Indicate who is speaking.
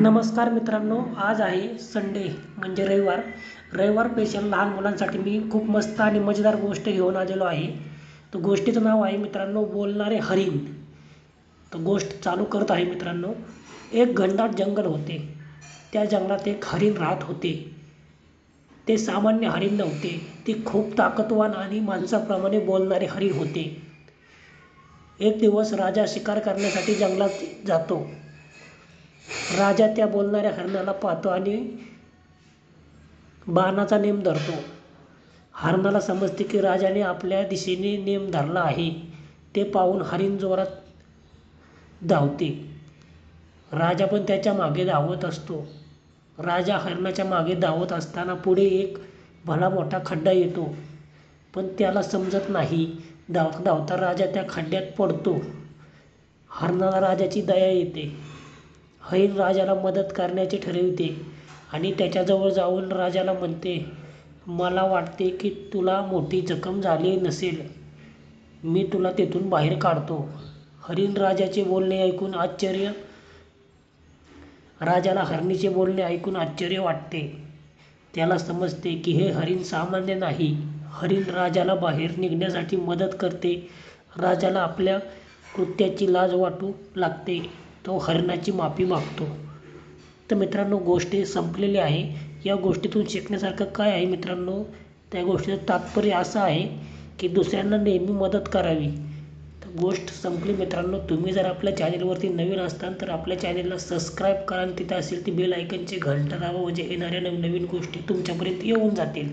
Speaker 1: नमस्कार मित्रांनो आज आहे संडे म्हणजे रविवार. रविवार स्पेशल लहान मुलांसाठी मी खूप मस्त आणि मजेदार गोष्ट घेऊन आलेलो आहे. तर गोष्टीचं नाव आहे मित्रांनो बोलणारे हरिण. तर गोष्ट चालू करत आहे मित्रांनो एक घनदाट जंगल होते. त्या जंगलात एक हरिण राहत होते. ते सामान्य हरिण नव्हते. ते खूप ताकदवान आणि माणसाप्रमाणे बोलणारे हरिण होते. एक दिवस राजा शिकार करण्यासाठी जंगलात जातो. राजा त्या बोलणाऱ्या हरणाला पाहतो आणि बाणाचा नेम धरतो. हरणाला समजते की राजाने आपल्या दिशेने नेम धरला आहे. ते पाहून हरिण जोरात धावते. राजा पण त्याच्यामागे धावत असतो. राजा हरणाच्या मागे धावत असताना पुढे एक भला मोठा खड्डा येतो. पण त्याला समजत नाही. धाव धावता राजा त्या खड्ड्यात पडतो. हरणाला राजाची दया येते. हरिण राजाला मदत करण्याचे ठरविते आणि त्याच्याजवळ जाऊन राजाला म्हणते मला वाटते की तुला मोठी जखम झाली नसेल. मी तुला तेथून बाहेर काढतो. हरिण राजाचे बोलणे ऐकून आश्चर्य राजाला हरणीचे बोलणे ऐकून आश्चर्य वाटते. त्याला समजते की हे हरिण सामान्य नाही. हरिण राजाला बाहेर निघण्यासाठी मदत करते. राजाला आपल्या कृत्याची लाज वाटू लागते. तो हरणाची माफी मागतो. तर मित्रांनो गोष्ट संपलेली आहे. या गोष्टीतून शिकण्यासारखं काय आहे मित्रांनो? त्या गोष्टीचं तात्पर्य असं आहे की दुसऱ्यांना नेहमी मदत करावी. तर गोष्ट संपली मित्रांनो. तुम्ही जर आपल्या चॅनेलवरती नवीन असताल तर आपल्या चॅनेलला सबस्क्राईब करा आणि तिथे असेल ती बेल ऐकनची घंटा दाबा म्हणजे येणाऱ्या नवनवीन गोष्टी तुमच्यापर्यंत येऊन जातील.